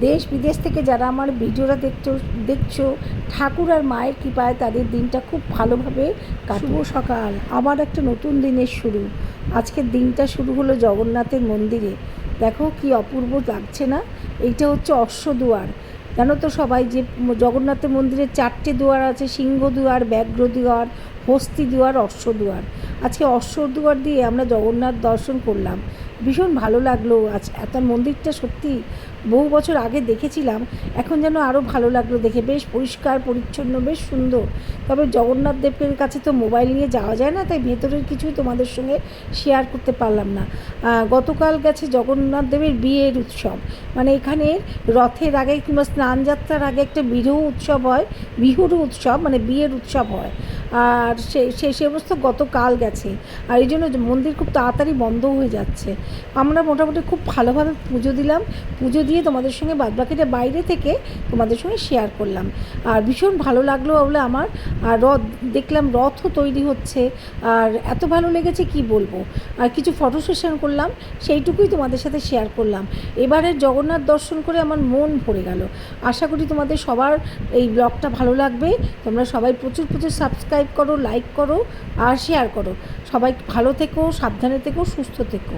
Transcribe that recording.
দেশ বিদেশ থেকে যারা আমার ভিডিওটা দেখছ দেখছ ঠাকুর আর মায়ের কৃপায় তাদের দিনটা খুব ভালোভাবে কাটুব সকাল। আবার একটা নতুন দিনের শুরু। আজকের দিনটা শুরু হলো জগন্নাথের মন্দিরে। দেখো কি অপূর্ব লাগছে না? এইটা হচ্ছে অশ্বদুয়ার জানো তো সবাই যে জগন্নাথের মন্দিরে চারটে দুয়ার আছে সিংহ দুয়ার ব্যাঘ্র দুয়ার হস্তি দুয়ার অশ্ব দুয়ার। আজকে অশ্ব দুয়ার দিয়ে আমরা জগন্নাথ দর্শন করলাম। ভীষণ ভালো লাগল। আজ এত মন্দিরটা সত্যি বহু বছর আগে দেখেছিলাম, এখন যেন আরও ভালো লাগল দেখে। বেশ পরিষ্কার, পরিচ্ছন্ন, বেশ সুন্দর। তবে জগন্নাথ দেবের কাছে তো মোবাইল নিয়ে যাওয়া যায় না, তাই ভেতরের কিছুই তোমাদের সঙ্গে শেয়ার করতে পারলাম না। গতকাল গেছে জগন্নাথ দেবের বিয়ের উৎসব। মানে এখানে রথের আগে কিংবা স্নান যাত্রার আগে একটা বিহু উৎসব হয়, বিহুর উৎসব মানে বিয়ের উৎসব হয়। আর সে সে সমস্ত গতকাল গেছে। আর এই জন্য মন্দির খুব তাড়াতাড়ি বন্ধ হয়ে যাচ্ছে। আমরা মোটামুটি খুব ভালোভাবে পুজো দিলাম। পুজো দিয়ে তোমাদের সঙ্গে বাদবাকিটা বাইরে থেকে তোমাদের সঙ্গে শেয়ার করলাম। আর ভীষণ ভালো লাগল বলে আমার। আর রথ, দেখলাম রথও তৈরি হচ্ছে। আর এত ভালো লেগেছে কি বলব? আর কিছু ফটো সেশন করলাম। সেইটুকুই তোমাদের সাথে শেয়ার করলাম। এবারের জগন্নাথ দর্শন করে আমার মন ভরে গেল। আশা করি তোমাদের সবার এই ব্লগটা ভালো লাগবে। তোমরা সবাই প্রচুর প্রচুর সাবস্ক্রাইব করো লাইক করো আর শেয়ার করো। সবাই ভালো থেকো সাবধানে থেকো সুস্থ থেকো।